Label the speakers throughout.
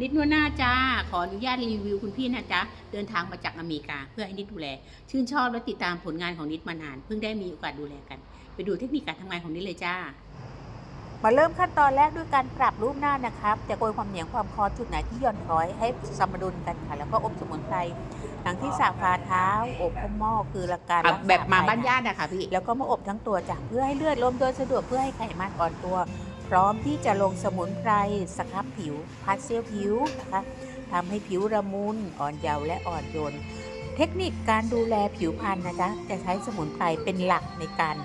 Speaker 1: นิดนวดหน้าจ้า ขออนุญาตรีวิวคุณพี่นะจ๊ะ เดินทางมาจากอเมริกา เพื่อให้นิดดูแล ชื่นชอบและติดตามผลงานของนิดมานาน เพิ่งได้มีโอกาสดูแลกัน ไปดูเทคนิคการทำงานของนิดเลยจ้า
Speaker 2: มาเริ่มขั้นตอนแรกด้วยการปรับรูปหน้านะครับ จะโกยความเหนียงความคอจุดไหนที่หย่อนคล้อยให้สมดุลกันค่ะ แล้วก็อบสมุนไพรหลังที่สระฝ่าเท้า อบข้อหม้อคือละการรักษ
Speaker 1: แบบมาบ้าน
Speaker 2: ภย
Speaker 1: ญาติอะค่ะพี่
Speaker 2: แล้วก็มาอบทั้งตัวจ้ะเพื่อให้เลือดลมโดยสะดวกเพื่อให้ไขมันอ่อนตัว พร้อมที่จะลงสมุนไพรสครับผิวพัดเซลผิวนะคะทำให้ผิวระมุนอ่อนเยาว์และอ่อนโยน เทคนิคการดูแลผิวพรรณนะจ๊ะจะใช้สมุนไพรเป็นหลักในการ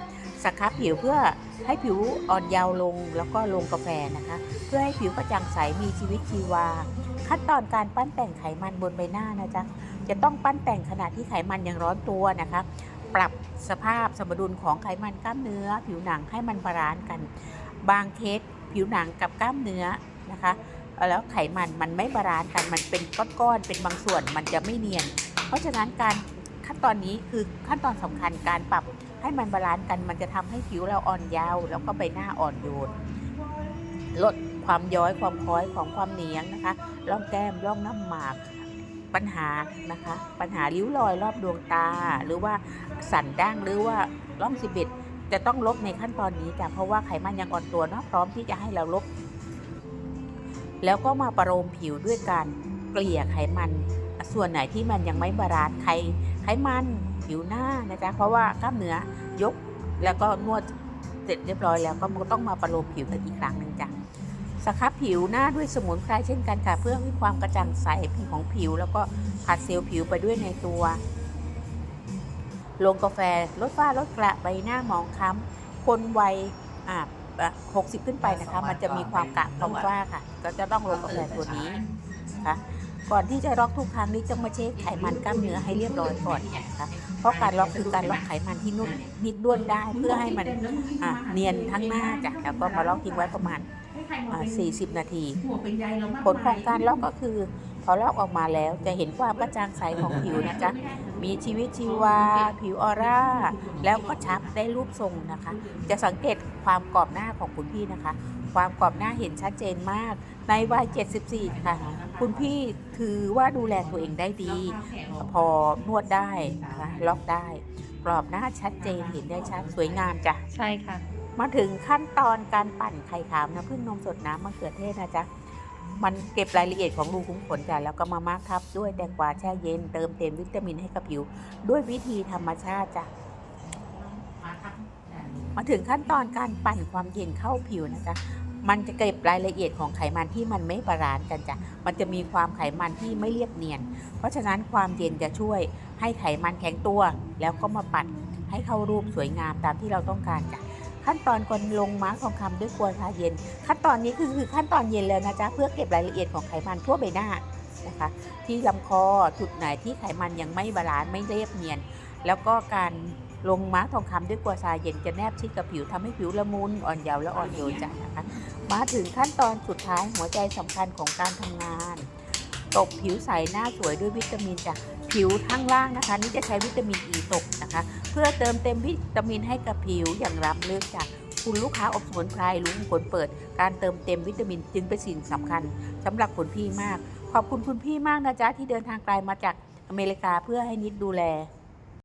Speaker 2: สครับผิวเพื่อให้ผิวอ่อนเยาว์ลงแล้วก็ลงกาแฟนะคะ เพื่อให้ผิวกระจ่างใสมีชีวิตชีวา ขั้นตอนการปั้นแต่งไขมันบนใบหน้านะจ๊ะจะต้องปั้นแต่งขณะที่ไขมันยังร้อนตัวนะคะ ปรับสภาพสมดุลของไขมันกล้ามเนื้อ ผิวหนังให้มันบาลานซ์กัน บางเคสผิวหนังกับกล้ามเนื้อนะคะ แล้วไขมันมันไม่บาลานซ์กันมันเป็นก้อนๆเป็นบางส่วนมันจะไม่เนียน เพราะฉะนั้นการขั้นตอนนี้คือขั้นตอนสำคัญการปรับให้มันบาลานซ์กันมันจะทำให้ผิวเราอ่อนยาว แล้วก็ใบหน้าอ่อนโยนลดความย้อยความคล้อยของความเหนียงนะคะร่องแก้มร่องน้ำหมากปัญหานะคะ ปัญหาริ้วรอยรอบดวงตา หรือว่าสันดั้งหรือว่าร่องสิบิด จะต้องลบในขั้นตอนนี้จ้ะเพราะว่าไขมันยังอ่อนตัวเนาะพร้อมที่จะให้เราลบ แล้วก็มาประโลมผิวด้วยการเกลี่ยไขมัน ส่วนไหนที่มันยังไม่บาลานซ์ไขไขมันผิวหน้านะจ๊ะเพราะว่ากล้ามเนื้อยกแล้วก็นวดเสร็จเรียบร้อยแล้วก็ต้องมาประโลมผิวกันอีกครั้งหนึ่งจ้ะสครับผิวหน้าด้วยสมุนไพรเช่นกันค่ะเพื่อให้ความกระจ่างใสของผิว แล้วก็ผัดเซลล์ผิวไปด้วยในตัว ลงกาแฟลดฝ้าลดกระใบหน้าหมองคล้ำคนวัยอ่าหกสิบขึ้นไปนะคะ มันจะมีความกระความฝ้าค่ะ ก็จะต้องลงกาแฟตัวนี้นะคะก่อนที่จะล็อกทุกครั้งนี้จะมาเช็คไขมันกล้ามเนื้อให้เรียบร้อยก่อนนะคะเพราะการล็อกคือการล็อกไขมันที่นุ่นนิดด้วนได้เพื่อให้มันอะเนียนทั้งหน้าจ้ะแล้วก็มาล็อกทิ้งไว้ประมาณอ่า40 นาที ผลของการลอกก็คือ พอลอกออกมาแล้วจะเห็นความกระจ่างใสของผิวนะจ๊ะ มีชีวิตชีวา ผิวออร่า แล้วก็ชับได้รูปทรงนะคะ จะสังเกตความกรอบหน้าของคุณพี่นะคะ ความกรอบหน้าเห็นชัดเจนมาก ในวัย 74 ค่ะ คุณพี่ถือว่าดูแลตัวเองได้ดี พอนวดได้นะคะล็อกได้ กรอบหน้าชัดเจนเห็นได้ชัดสวยงามจ้ะ
Speaker 1: ใช่ค่ะ
Speaker 2: มาถึงขั้นตอนการปั่นไข่ขาวนะพึ่งนมสดน้ำมะเขือเทศนะจ๊ะ มันเก็บรายละเอียดของรูขุมขนจ้ะแล้วก็มามาร์คทับด้วยแตงกวาแช่เย็นเติมเต็มวิตามินให้กับผิว ด้วยวิธีธรรมชาติจ้ะมาถึงขั้นตอนการปั่นความเย็นเข้าผิวนะจ๊ะมันจะเก็บรายละเอียดของไขมันที่มันไม่บาลานซ์กันจ้ะ มันจะมีความไขมันที่ไม่เรียบเนียน เพราะฉะนั้นความเย็นจะช่วยให้ไขมันแข็งตัว แล้วก็มาปั่นให้เข้ารูปสวยงามตามที่เราต้องการจ้ะ ขั้นตอนก่อนลงมาร์กทองคำด้วยกวนชาเย็น ขั้นตอนนี้คือคือขั้นตอนเย็นแล้วนะจ๊ะเพื่อเก็บรายละเอียดของไขมันทั่วใบหน้านะคะ ที่ลำคอจุดไหนที่ไขมันยังไม่บาลานซ์ไม่เรียบเนียน แล้วก็การลงมาร์กทองคำด้วยกัวชาเย็นจะแนบชิดกับผิวทำให้ผิวละมุนอ่อนเยาว์และอ่อนโยนจ้ะนะคะ มาถึงขั้นตอนสุดท้ายหัวใจสำคัญของการทำงานตบผิวใสหน้าสวยด้วยวิตามินจ้ะผิวข้างล่างนะคะ นี่จะใช้วิตามินอ e ีตกนะคะ เพื่อเติมเต็มวิตามินให้กับผิวอย่างล้ำลึกจากคุณลูกค้าอบสมุนไพรรู้ผลเปิด การเติมเต็มวิตามินจึงเป็นสิ่งสำคัญสำหรับคุณพี่มาก ขอบคุณคุณพี่มากนะจ๊ะที่เดินทางไกลมาจากอเมริกาเพื่อให้นิดดูแล